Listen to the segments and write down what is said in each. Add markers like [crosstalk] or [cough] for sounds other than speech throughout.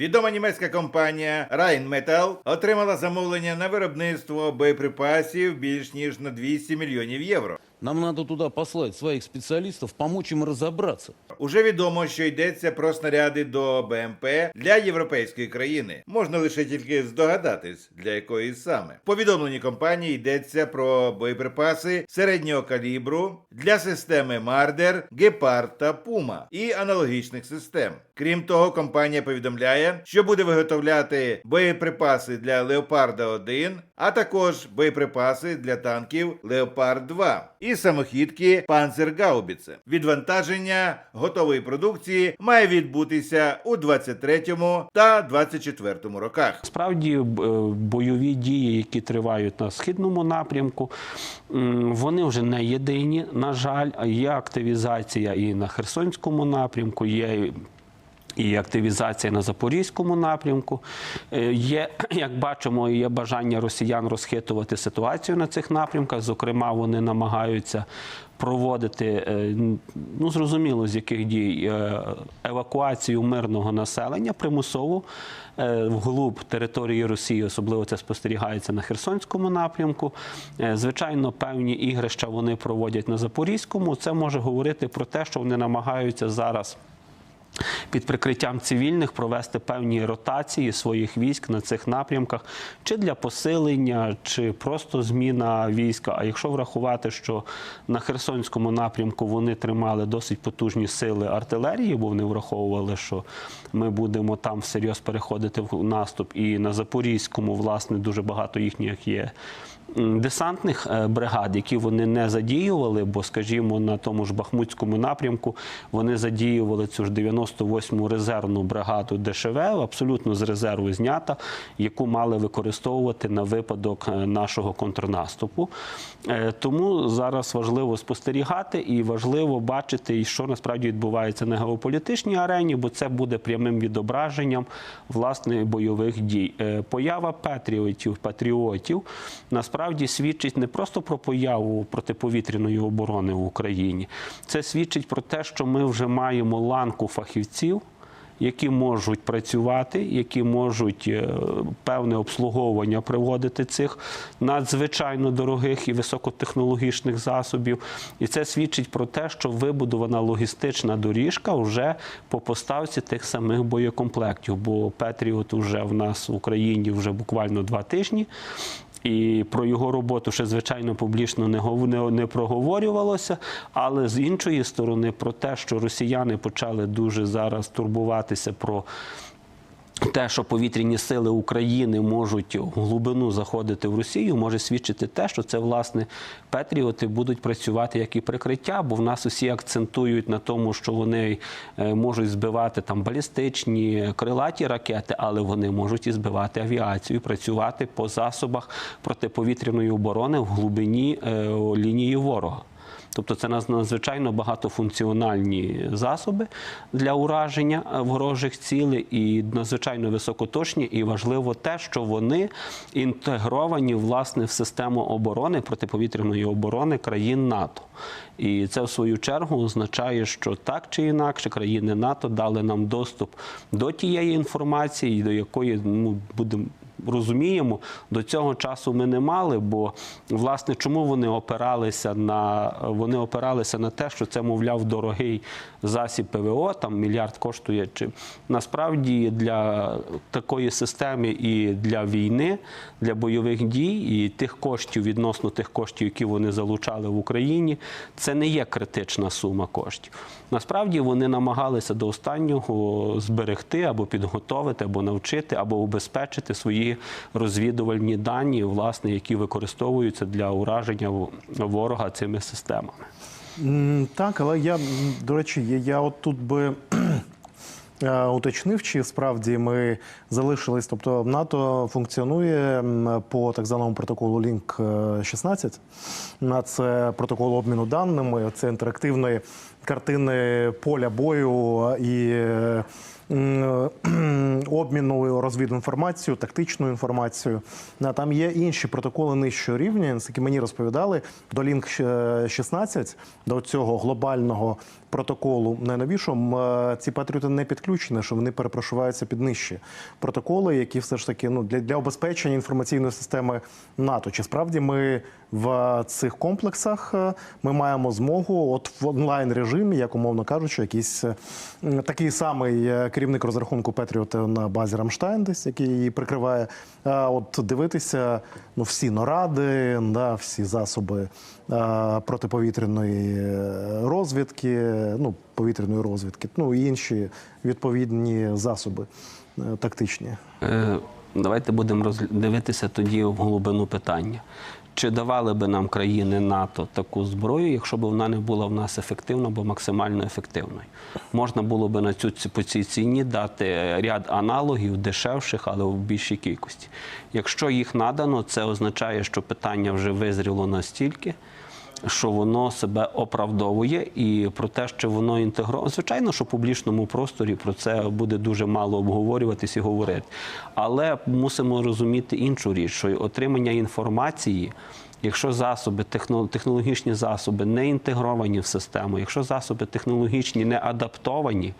Відома німецька компанія Rheinmetall отримала замовлення на виробництво боєприпасів більш ніж на 200 мільйонів євро. Нам надо туда послать своих специалистов, помочь им разобраться. Уже відомо, що йдеться про снаряди до БМП для європейської країни. Можна лише тільки здогадатись, для якої саме. В повідомленні компанії йдеться про боєприпаси середнього калібру для системи Мардер, Гепард та Пума і аналогічних систем. Крім того, компанія повідомляє, що буде виготовляти боєприпаси для Леопарда 1, а також боєприпаси для танків Леопард 2 і самохідки Панцергаубіце. Відвантаження готової продукції має відбутися у 23 та 24 роках. Справді е, бойові дії, які тривають на східному напрямку, вони вже не єдині. На жаль, є активізація і на Херсонському напрямку, є. І активізація на запорізькому напрямку Е, є, [clears throat] як бачимо, є бажання росіян розхитувати ситуацію на цих напрямках. Зокрема, вони намагаються проводити е, ну зрозуміло з яких дій е, евакуацію мирного населення примусову е, вглуб території Росії, особливо це спостерігається на Херсонському напрямку. Звичайно, певні ігрища вони проводять на Запорізькому. Це може говорити про те, що вони намагаються зараз. Під прикриттям цивільних провести певні ротації своїх військ на цих напрямках, чи для посилення, чи просто зміна війська. А якщо врахувати, що на Херсонському напрямку вони тримали досить потужні сили артилерії, бо вони враховували, що ми будемо там всерйоз переходити в наступ, і на Запорізькому, власне, дуже багато їхніх є десантних е, бригад, які вони не задіювали, бо, скажімо, на тому ж Бахмутському напрямку вони задіювали цю ж 98-му резервну бригаду ДШВ, абсолютно з резерву знята, яку мали використовувати на випадок е, нашого контрнаступу. Е, Тому зараз важливо спостерігати і важливо бачити, що насправді відбувається на геополітичній арені, бо це буде прямим відображенням власне бойових дій. Поява патріотів, патріотів насправді свідчить не просто про появу протиповітряної оборони в Україні. Це свідчить про те, що ми вже маємо ланку фахівців. Які можуть працювати, які можуть е, певне обслуговування приводити цих надзвичайно дорогих і високотехнологічних засобів, і це свідчить про те, що вибудована логістична доріжка вже по поставці тих самих боєкомплектів. Бо Петріот вже в нас в Україні вже буквально два тижні. І про його роботу ще звичайно публічно не не проговорювалося. Але з іншої сторони, про те, що росіяни почали дуже зараз турбуватися про. Те, що повітряні сили України можуть в глибину заходити в Росію, може свідчити те, що це власне патріоти будуть працювати як і прикриття, бо в нас усі акцентують на тому, що вони е, можуть збивати там балістичні крилаті ракети, але вони можуть і збивати авіацію, працювати по засобах протиповітряної оборони в глибині е, лінії ворога. Тобто це надзвичайно багатофункціональні засоби для ураження е, ворожих цілей і надзвичайно високоточні. І важливо те, що вони інтегровані власне в систему оборони протиповітряної оборони країн НАТО. І це в свою чергу означає, що так чи інакше країни НАТО дали нам доступ до тієї інформації, до якої ну будемо розуміємо, до цього часу ми не мали. Бо власне чому вони опиралися на вони опиралися на те, що це, мовляв, дорогий засіб ПВО, там мільярд коштує. Чи насправді для такої системи і для війни, для бойових дій і тих коштів відносно тих коштів, які вони залучали в Україні, це не є критична сума коштів. Насправді вони намагалися до останнього зберегти або підготовити, або навчити, або убезпечити свої розвідувальні дані, власне, які використовуються для ураження ворога цими системами. Так, але я, до речі, я, я от тут би [clears throat] е, уточнив, чи справді ми залишились. Тобто НАТО функціонує по так званому протоколу Лінк 16. На це протокол обміну даними, це інтерактивний картини поля бою і. Е, Обміну розвідінформацією, тактичною інформацією. Там є інші протоколи нижчого рівня, які мені розповідали, до Лінк 16, до цього глобального протоколу. Найновішого, е, ці патріоти не підключені, що вони перепрошуваються під нижчі протоколи, які все ж таки ну, для, для обезпечення інформаційної системи НАТО. Чи справді ми в цих комплексах е, ми маємо змогу, от в онлайн режимі, як умовно кажучи, якийсь е, такий самий керівник розрахунку Петріот на базі Рамштайн, десь який її прикриває, от дивитися ну, всі норади, да, всі засоби протиповітряної розвідки, ну, повітряної розвідки, ну і інші відповідні засоби е, тактичні. Е, Давайте будемо дивитися тоді в глибину питання. Чи давали би нам країни НАТО таку зброю, якщо б вона не була в нас ефективна або максимально ефективною? Можна було би на цю по цій ціні дати ряд аналогів дешевших, але в більшій кількості. Якщо їх надано, це означає, що питання вже визріло настільки, що воно себе оправдовує, і про те, що воно інтегровано. Звичайно, що в публічному просторі про це буде дуже мало обговорюватись і говорити. Але мусимо розуміти іншу річ, що отримання інформації. Якщо засоби, техно- технологічні засоби не інтегровані в систему, якщо засоби технологічні не адаптовані,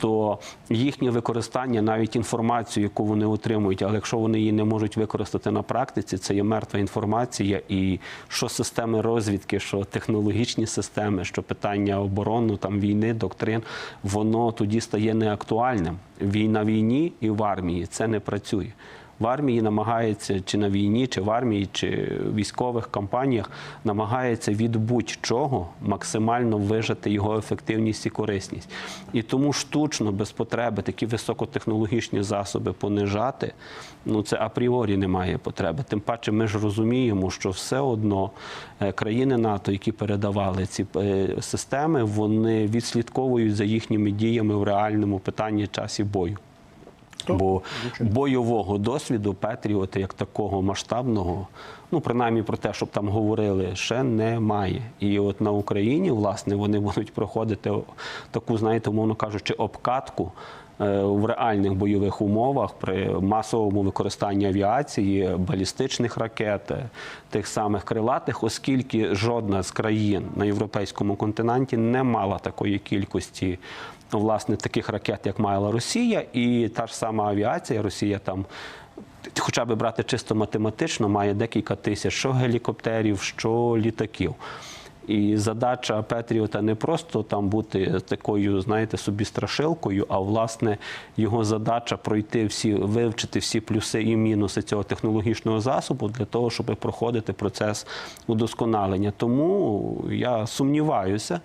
то їхнє використання, навіть інформацію, яку вони отримують, але якщо вони її не можуть використати на практиці, це є мертва інформація. І що системи розвідки, що технологічні системи, що питання оборони, там війни, доктрин, воно тоді стає неактуальним. Війна війні і в армії це не працює. В армії намагається чи на війні, чи в армії, чи в військових кампаніях намагається від будь-чого максимально вижати його ефективність і корисність. І тому штучно, без потреби, такі високотехнологічні засоби понижати, ну це апріорі немає потреби. Тим паче, ми ж розуміємо, що все одно е, країни НАТО, які передавали ці е, системи, вони відслідковують за їхніми діями в реальному питанні часі бою. Бо бойового досвіду Петріота як такого масштабного, ну принаймні про те, щоб там говорили, ще немає. І от на Україні, власне, вони [laughs] будуть проходити таку, знаєте, умовно кажучи, обкатку. Е, В реальних бойових умовах при масовому використанні авіації, балістичних ракет, тих самих крилатих, оскільки жодна з країн на європейському континенті не мала такої кількості власне таких ракет, як мала Росія, і та ж сама авіація, Росія там. Хоча б брати чисто математично, має декілька тисяч що гелікоптерів, що літаків. І задача Петріота не просто там бути такою, знаєте, собі страшилкою, а власне його задача пройти всі, вивчити всі плюси і мінуси цього технологічного засобу для того, щоб проходити процес удосконалення. Тому я сумніваюся,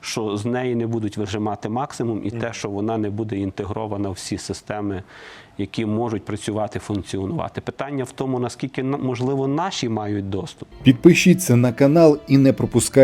що з неї не будуть вижимати максимум, і те, що вона не буде інтегрована в всі системи, які можуть працювати, функціонувати. Питання в тому, наскільки можливо наші мають доступ. Підпишіться на канал і не пропускайте